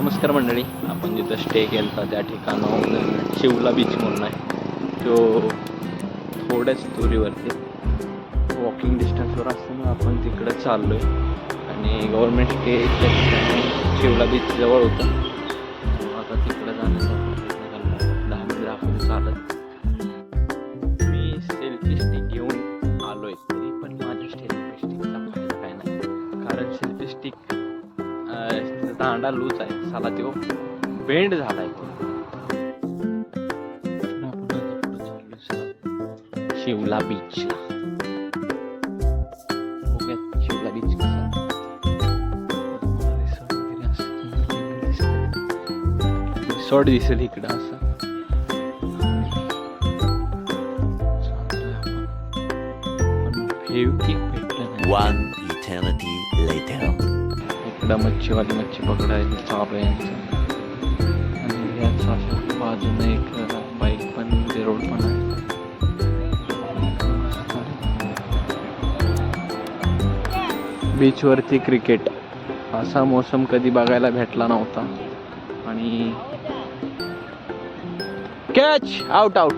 नमस्कार मंडळी. आपण जिथं स्टे केला त्या ठिकाणाहून शिवला बीच म्हणून आहे. तो थोड्याच दुरीवरती वॉकिंग डिस्टन्सवर असताना आपण तिकडं चाललो आहे आणि गव्हर्मेंट स्टेच्या ठिकाणी शिवला बीच जवळ होतं. आता तिकडं जाण्याचा दांडा लूज आहे. साला तो. बेंड झालाय शिवला बीचला शिवला बीच रिसॉर्ट दिसेल इकडं असं. One eternity later. इकडं मच्छीवाली मच्छी पकडायचं चालू यांचं आणि याच अशा बाजूने एक बाईक पण रोड पण आहे. बीचवरती क्रिकेट असा मोसम कधी बघायला भेटला नव्हता. आणि कॅच आउट आउट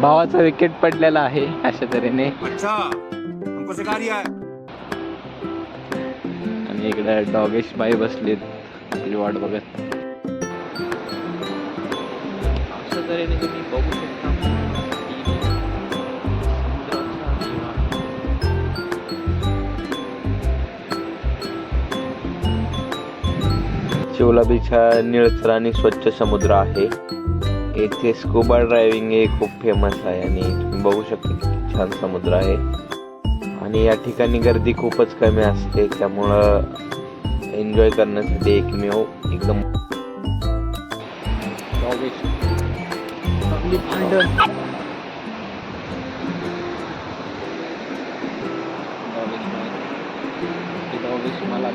भावाचा विकेट पडलेला आहे अशा तऱ्हेने. आणि इकडे डॉगेश बाई बसलीत आपली वाट बघत. असं तऱ्हेने तुम्ही बघू शकता. शिवला बीच हा निळसर आणि स्वच्छ समुद्र आहे. येथे स्कुबा ड्रायव्हिंग हे खूप फेमस आहे आणि तुम्ही बघू शकता किती छान समुद्र आहे. आणि या ठिकाणी गर्दी खूपच कमी असते त्यामुळं एन्जॉय करण्यासाठी एकमेव एकदम मला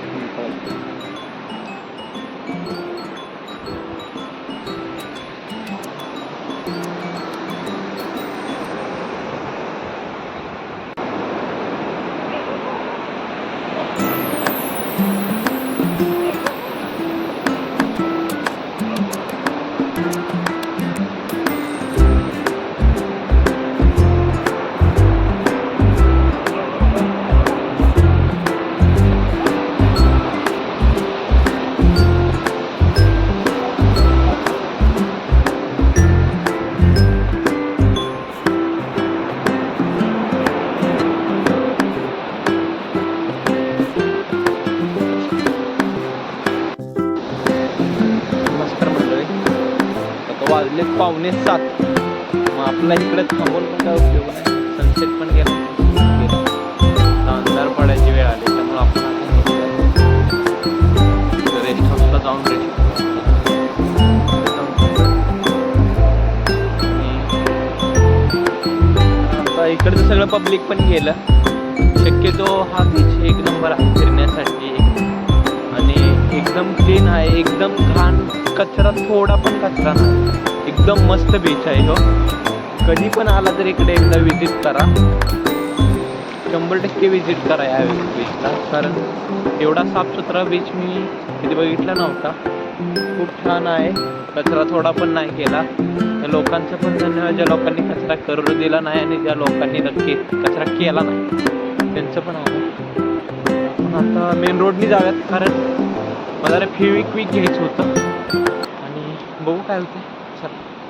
वाजले पावणे सात. मग आपला इकडे थांबून पण काय उपयोग नाही. सनसेट पण गेला. गेला. अंधार पडायची वेळ आली त्यामुळे आपण रेस्ट हाऊसला जाऊन रेस्ट इकडचं सगळं पब्लिक पण गेलं. शक्यतो हा बीच एक नंबर आहे फिरण्यासाठी. आणि एकदम क्लीन आहे एकदम घाण कचरा थोडा पण कचरा नाही. एकदम मस्त बीच आहे हो कधी पण आला तर इकडे एकदा विजिट करा. शंभर टक्के विजिट करा या बीचला कारण एवढा साफसुथरा बीच मी कधी बघितला नव्हता. खूप छान आहे. कचरा थोडा पण नाही केला. त्या लोकांचं पण धन्यवाद. ज्या लोकांनी कचरा करू दिला नाही आणि ज्या लोकांनी नक्की कचरा केला नाही. त्यांचं पण आभार आता मेन रोडनी जाऊयात. कारण मला रे फेविक घ्यायचं होतं. आणि बघू काय होतं चला